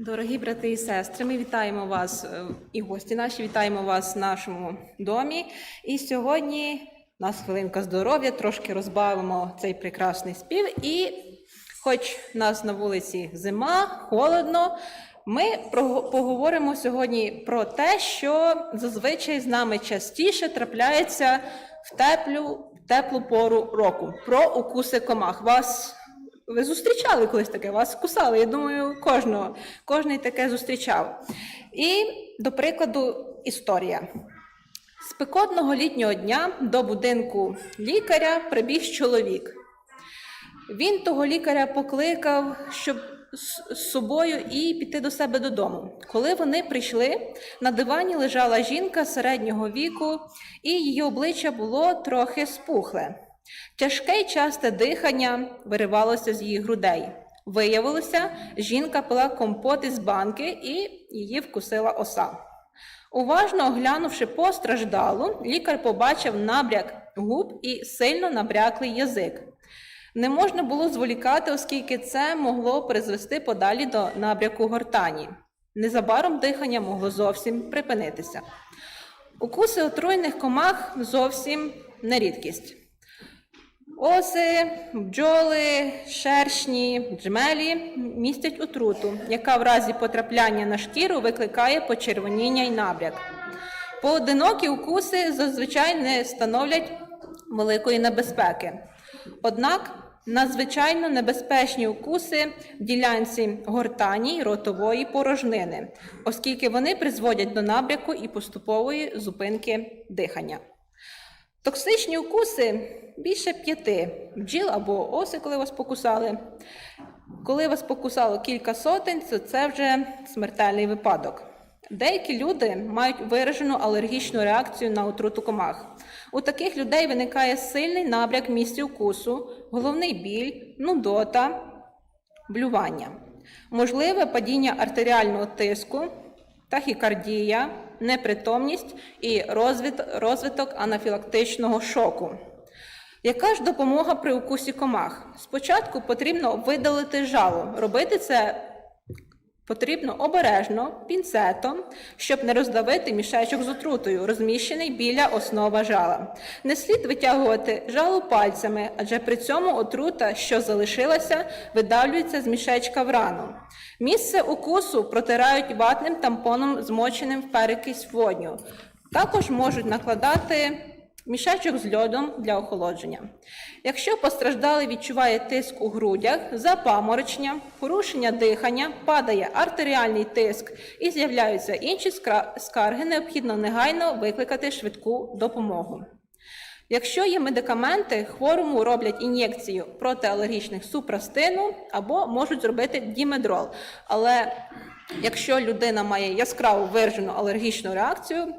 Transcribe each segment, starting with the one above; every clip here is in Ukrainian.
Дорогі брати і сестри, ми вітаємо вас е, і гості наші, вітаємо вас в нашому домі. І сьогодні у нас хвилинка здоров'я, трошки розбавимо цей прекрасний спів. І хоч в нас на вулиці зима, холодно, ми поговоримо сьогодні про те, що зазвичай з нами частіше трапляється в теплю, в теплу пору року. Про укуси комах. Вас ви зустрічали колись таке, вас кусали. Я думаю, кожного, кожний таке зустрічав. І, до прикладу, історія. Спекотного літнього дня до будинку лікаря прибіг чоловік. Він того лікаря покликав, щоб з з собою і піти до себе додому. Коли вони прийшли, на дивані лежала жінка середнього віку, і її обличчя було трохи спухле. Тяжке й часте дихання виривалося з її грудей. Виявилося, жінка пила компот із банки і її вкусила оса. Уважно оглянувши постраждалу, лікар побачив набряк губ і сильно набряклий язик. Не можна було зволікати, оскільки це могло призвести подалі до набряку гортані. Незабаром дихання могло зовсім припинитися. Укуси отруйних комах зовсім не рідкість. Оси, бджоли, шершні, джмелі містять отруту, яка в разі потрапляння на шкіру викликає почервоніння і набряк. Поодинокі укуси зазвичай не становлять великої небезпеки. Однак надзвичайно небезпечні укуси в ділянці гортані й ротової порожнини, оскільки вони призводять до набряку і поступової зупинки дихання. Токсичні укуси більше п'яти бджіл або оси, коли вас покусали. Коли вас покусало кілька сотень, то це вже смертельний випадок. Деякі люди мають виражену алергічну реакцію на отруту комах. У таких людей виникає сильний набряк в місці укусу, головний біль, нудота, блювання. Можливе падіння артеріального тиску, тахікардія, непритомність і розвиток анафілактичного шоку. Яка ж допомога при укусі комах? Спочатку потрібно видалити жало. Робити це потрібно обережно, пінцетом, щоб не роздавити мішечок з отрутою, розміщений біля основа жала. Не слід витягувати жало пальцями, адже при цьому отрута, що залишилася, видавлюється з мішечка в рану. Місце укусу протирають ватним тампоном, змоченим в перекись водню. Також можуть накладати мішечок з льодом для охолодження. Якщо постраждалий відчуває тиск у грудях, запаморочення, порушення дихання, падає артеріальний тиск і з'являються інші скарги, необхідно негайно викликати швидку допомогу. Якщо є медикаменти, хворому роблять ін'єкцію протиалергічних супрастину або можуть зробити дімедрол. Але якщо людина має яскраву виражену алергічну реакцію,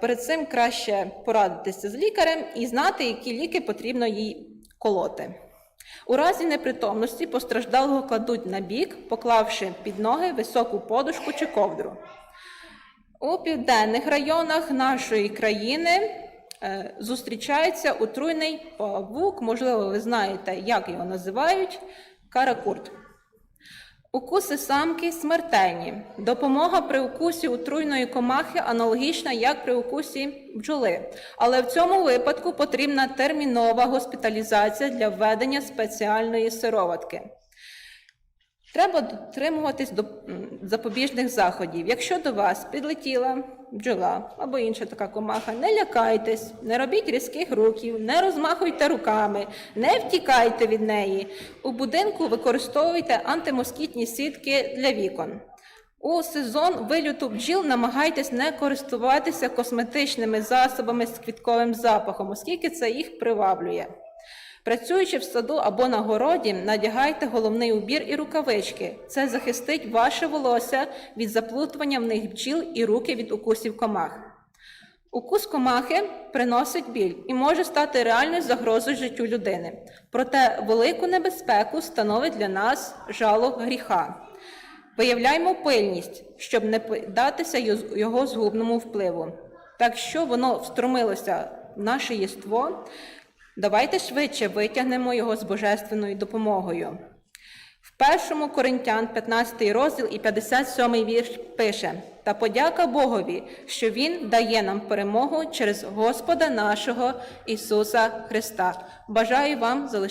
перед цим краще порадитися з лікарем і знати, які ліки потрібно їй колоти. У разі непритомності постраждалого кладуть на бік, поклавши під ноги високу подушку чи ковдру. У південних районах нашої країни е, зустрічається отруйний павук, можливо, ви знаєте, як його називають, каракурт. Укуси самки смертельні. Допомога при укусі отруйної комахи аналогічна, як при укусі бджоли. Але в цьому випадку потрібна термінова госпіталізація для введення спеціальної сироватки. Треба дотримуватись до запобіжних заходів. Якщо до вас підлетіла бджола або інша така комаха, не лякайтесь, не робіть різких рухів, не розмахуйте руками, не втікайте від неї. У будинку використовуйте антимоскітні сітки для вікон. У сезон вилюту бджіл намагайтесь не користуватися косметичними засобами з квітковим запахом, оскільки це їх приваблює. Працюючи в саду або на городі, надягайте головний убір і рукавички. Це захистить ваше волосся від заплутування в них бджіл і руки від укусів комах. Укус комахи приносить біль і може стати реальною загрозою життю людини. Проте велику небезпеку становить для нас жало гріха. Виявляймо пильність, щоб не піддатися його згубному впливу. Так що воно встромилося в наше єство, давайте швидше витягнемо його з божественною допомогою. В першому Коринтян, 15 розділ і 57 вірш пише: Та подяка Богові, що Він дає нам перемогу через Господа нашого Ісуса Христа. Бажаю вам залишитися.